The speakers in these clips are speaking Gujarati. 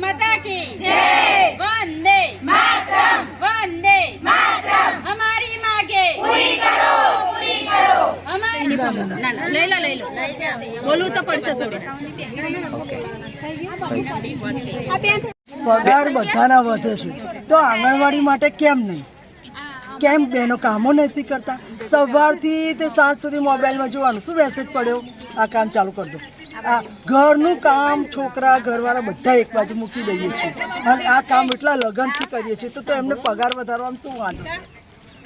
માતા કી વંદે વંદે અમારી માગે અમારી ના ના લઈ લો લઈ લો. બોલવું તો પડશે થોડું. પગાર બધાના વધે છે. તો આંગણવાડી માટે કેમ નહીં? કેમ બેનો કામો નથી કરતા? સવારથી તે સાંજ સુધી મોબાઈલમાં જોવાનું. શું મેસેજ પડ્યો? આ કામ ચાલુ કરી દો આ ઘરનું કામ છોકરા, ઘરવાળા બધા એક બાજુ મૂકી દઈએ છીએ. અને આ કામ એટલા લગનથી કરીએ છીએ, તો તો એમને પગાર વધારવામાં શું વાંધો?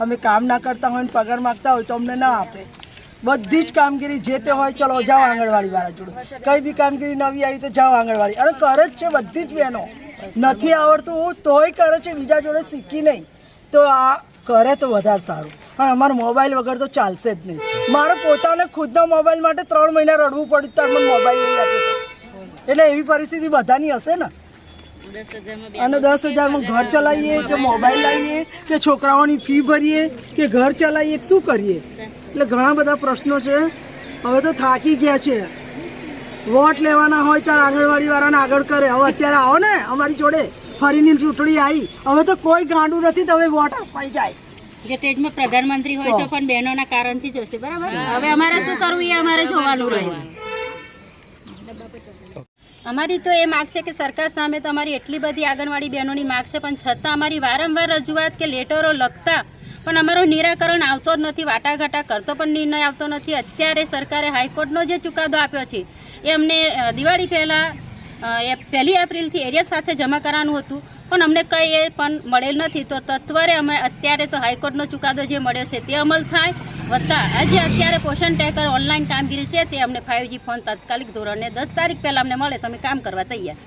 અમે કામ ના કરતા હોય ને પગાર માગતા હોય તો અમને ના આપે. બધી જ કામગીરી જે તે હોય, ચલો જાઓ આંગણવાડી વાળા જોડે. કઈ બી કામગીરી નવી આવી તો જાઓ આંગણવાડી. અને કરે જ છે બધી જ બહેનો. નથી આવડતું, તોય કરે છે, બીજા જોડે શીખી નહીં. તો આ કરે તો વધારે સારું. પણ અમારો મોબાઈલ વગર તો ચાલશે જ નહીં. મારે પોતાને ખુદના મોબાઈલ માટે ત્રણ મહિના રડવું પડ્યું ત્યારે મોબાઈલ નહીં આપ્યો એટલે એવી પરિસ્થિતિ બધાની હશે ને? અને દસ હજારમાં ઘર ચલાવીએ કે મોબાઈલ લાવીએ કે છોકરાઓની ફી ભરીએ કે ઘર ચલાવીએ, શું કરીએ? એટલે ઘણા બધા પ્રશ્નો છે. હવે તો થાકી ગયા છે. વોટ લેવાના હોય ત્યારે આંગણવાડી વાળાને આગળ કરે. હવે અત્યારે આવો ને અમારી જોડે ફરીની ચૂંટણી આવી. હવે તો કોઈ ગાંડું નથી, તમે વોટ આપવાય જાય. જે સ્ટેજમાં પ્રધાનમંત્રી હોય તો પણ બહેનોના કારણથી જશે બરાબર? હવે અમારે શું કરવું એ અમારે જોવાનું રહ્યું અમારી તો એ માગ છે કે સરકાર સામે તો અમારી એટલી બધી આંગણવાડી બહેનોની માગ છે પણ છતાં અમારી વારંવાર રજૂઆત કે લેટરો લખતા પણ અમારો નિરાકરણ આવતો જ નથી વાટાઘાટા કરતો પણ નિર્ણય આવતો નથી. અત્યારે સરકારે હાઈકોર્ટનો જે ચુકાદો આપ્યો છે એ અમને દિવાળી પહેલાં પહેલી એપ્રિલથી એરિયા સાથે જમા કરવાનું હતું. પણ અમને કંઈ એ પણ મળેલ નથી. તો તત્વરે અમે અત્યારે તો હાઈકોર્ટનો ચુકાદો જે મળ્યો છે તે અમલ થાય. વત્તા આજે અત્યારે પોષણ ટેકર ઓનલાઈન કામગીરી છે તે અમને ફાઇવજી ફોન તાત્કાલિક ધોરણે દસ તારીખ પહેલાં અમને મળે. તો અમે કામ કરવા તૈયાર.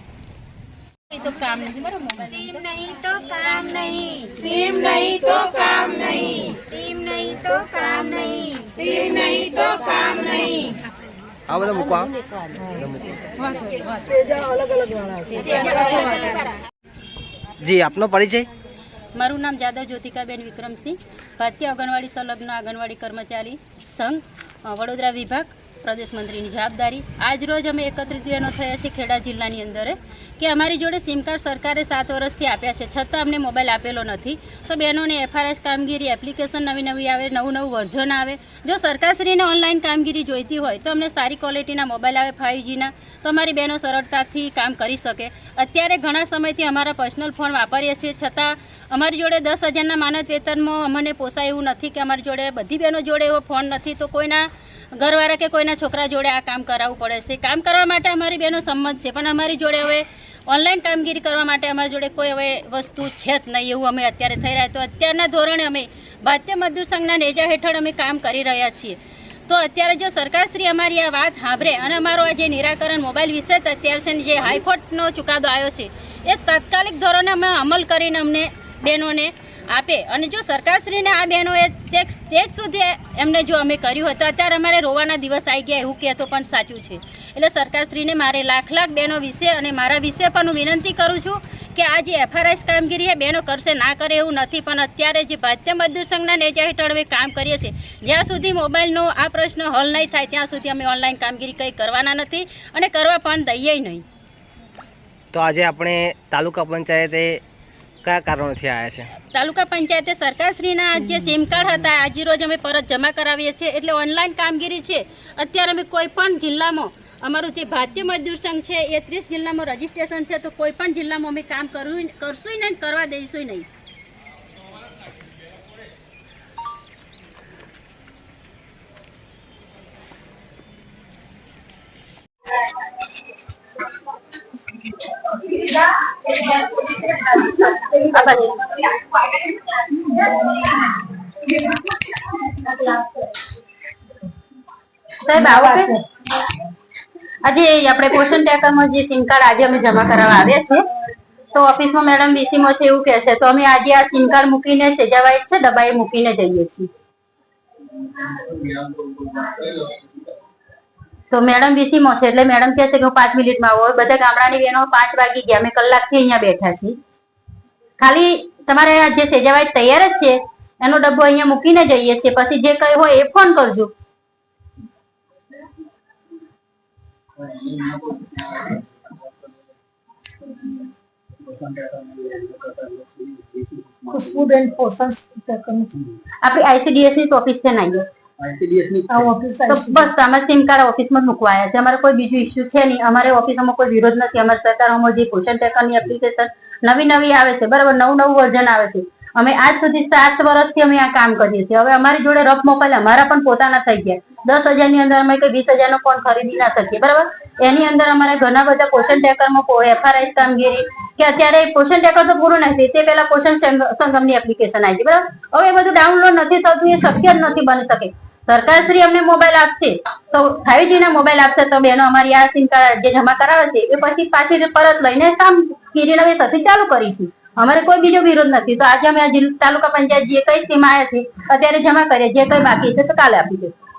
તો કામ નથી બરાબર? મોબાઈલ નહીં તો કામ નહીં. સીમ નહીં તો કામ નહીં. સીમ નહીં તો કામ નહીં. સીમ નહીં તો કામ નહીં. આ બધા મૂકવા? અલગ અલગ વાળા. જી, આપનો પરિચય? મારું નામ જાદવ જ્યોતિકાબેન વિક્રમસિંહ, ભારતીય આંગણવાડી સંલગ્ન આંગણવાડી કર્મચારી સંઘ વડોદરા વિભાગ. પ્રદેશ મંત્રીની જવાબદારી. આજ રોજ અમે એકત્રિત બહેનો થયા છીએ ખેડા જિલ્લાની અંદર, કે અમારી જોડે સિમ કાર્ડ સરકારે સાત વર્ષથી આપ્યા છે. છતાં અમને મોબાઈલ આપેલો નથી. તો બહેનોને એફઆરએસ કામગીરી એપ્લિકેશન નવી નવી આવે, નવું નવું વર્ઝન આવે. જો સરકારશ્રીને ઓનલાઈન કામગીરી જોઈતી હોય, તો અમને સારી ક્વોલિટીના મોબાઈલ આવે ફાઇવજીના તો અમારી બહેનો સરળતાથી કામ કરી શકે. અત્યારે ઘણા સમયથી અમારા પર્સનલ ફોન વાપરીએ છીએ. છતાં અમારી જોડે દસ હજારના માનદ વેતનમાં અમને પોસાય એવું નથી કે અમારી જોડે બધી બહેનો જોડે એવો ફોન નથી. તો કોઈના ઘરવાળા કે કોઈના છોકરા જોડે આ કામ કરાવવું પડે છે. કામ કરવા માટે અમારી બહેનો સંમત છે, પણ અમારી જોડે હવે ઓનલાઈન કામગીરી કરવા માટે અમારી જોડે કોઈ હવે વસ્તુ છે જ નહીં એવું અમે અત્યારે થઈ રહ્યા. તો અત્યારના ધોરણે અમે ભારતીય મજદૂર સંઘના નેજા હેઠળ અમે કામ કરી રહ્યા છીએ. તો અત્યારે જો સરકારશ્રી અમારી આ વાત સાંભળે અને અમારો આ જે નિરાકરણ મોબાઈલ વિશે અત્યારે છે જે હાઈકોર્ટનો ચુકાદો આવ્યો છે, એ તાત્કાલિક ધોરણે અમે અમલ કરીને અમને બહેનોને આપે. અને જો સરકારશ્રીને આ બહેનોએ તે સુધી એમને જો અમે કર્યું હોય તો અત્યારે અમારે રોવાના દિવસ આવી ગયા એવું કહેતો પણ સાચું છે. એટલે સરકારશ્રીને મારે લાખ લાખ બહેનો વિશે અને મારા વિશે પણ હું વિનંતી કરું છું કે આ જે એફઆરએસ કામગીરી એ બહેનો કરશે ના કરે એવું નથી, પણ અત્યારે જે ભારતીય મજદૂર સંઘના નેજા હેઠળ અમે કામ કરીએ છીએ, જ્યાં સુધી મોબાઈલનો આ પ્રશ્ન હલ નહીં થાય, ત્યાં સુધી અમે ઓનલાઈન કામગીરી કંઈ કરવાના નથી અને કરવા પણ દઈએ નહીં. તો આજે આપણે તાલુકા પંચાયતે કયા કારણોથી આવ્યા છે? તાલુકા પંચાયતે સરકારશ્રીના જે સિમ કાર્ડ હતા. આજે રોજ અમે પરત જમા કરાવીએ છીએ. એટલે ઓનલાઈન કામગીરી છે. અત્યારે અમે કોઈ પણ જિલ્લામાં અમારું જે ભારતીય મજદૂર સંઘ છે એ ત્રીસ જિલ્લામાં રજીસ્ટ્રેશન છે તો કોઈ પણ જિલ્લામાં અમે કામ કરવું કરશું નહીં કરવા દઈશું નહીં. આ nih સાહેબ, આવો કે આજે આપણે પોષણ ટેકરમાં જે સિમ કાર્ડ આજે અમે જમા કરાવવા આવ્યા છે તો ઓફિસમાં મેડમ વીસીમાં છે એવું કહે છે, તો અમે આજે આ સિમ કાર્ડ મૂકીને સેજાવાઈ છે, દબાઈ મૂકીને જઈએ છીએ. તો મેડમ વીસીમાં છે એટલે મેડમ કહે છે કે હું પાંચ મિનિટમાં આવું. બધા ગામડાની બહેનો પાંચ વાગી ગયા. અમે કલાકથી અહીંયા બેઠા છીએ. ખાલી તમારે આ જે સેજાવાઈ તૈયાર જ છે એનો ડબ્બો અહીંયા મૂકીને જઈએ છીએ. પછી જે કઈ હોય એ ફોન કરજો. ખુશ્બુબેન પોષણ આપણી આઈસીડીએસની ઓફિસ છે ને તો બસ અમારે સિમ કાર્ડ ઓફિસમાં જ છે. અમારે કોઈ બીજું ઇસ્યુ છે નહીં. અમારે ઓફિસમાં કોઈ વિરોધ નથી. અમારે સરકારોમાં જે પોષણ ટેકરની એપ્લિકેશન નવી નવી આવે છે. બરાબર નવું નવું વર્ઝન આવે છે. અમે આજ સુધી સાત વર્ષથી અમે આ કામ કરીએ છીએ. હવે અમારી જોડે રફ મોબાઈલ અમારા પણ પોતાના થઈ ગયા. દસ હજારની અંદર અમે કઈ વીસ હજારનો ફોન ખરીદી ના શકીએ. બરાબર? એની અંદર અમારે ઘણા બધા પોષણ ટેકરમાં એફઆરઆઈ કામગીરી કે અત્યારે પોષણ ટેકર તો પૂરું નથી. તે પહેલા પોષણ સંગ- સંગમની એપ્લિકેશન આવી છે બરાબર? હવે એ બધું ડાઉનલોડ નથી થતું. એ શક્ય જ નથી બની શકે. સરકાર શ્રી અમને મોબાઈલ આપશે. તો ફાઈવ ના મોબાઈલ આપશે તો બેનો અમારી આ સિમ કાર્ડ જે જમા કરાવે છે, એ પછી પાછી પરત લઈને કામ કીરીને થતી ચાલુ કરીશું. અમારે કોઈ બીજો વિરોધ નથી. તો આજે અમે તાલુકા પંચાયત જે કઈ સ્કીમ આવ્યા છે, અત્યારે જમા કરીએ, જે કઈ બાકી છે તો કાલે આપી દઈશું.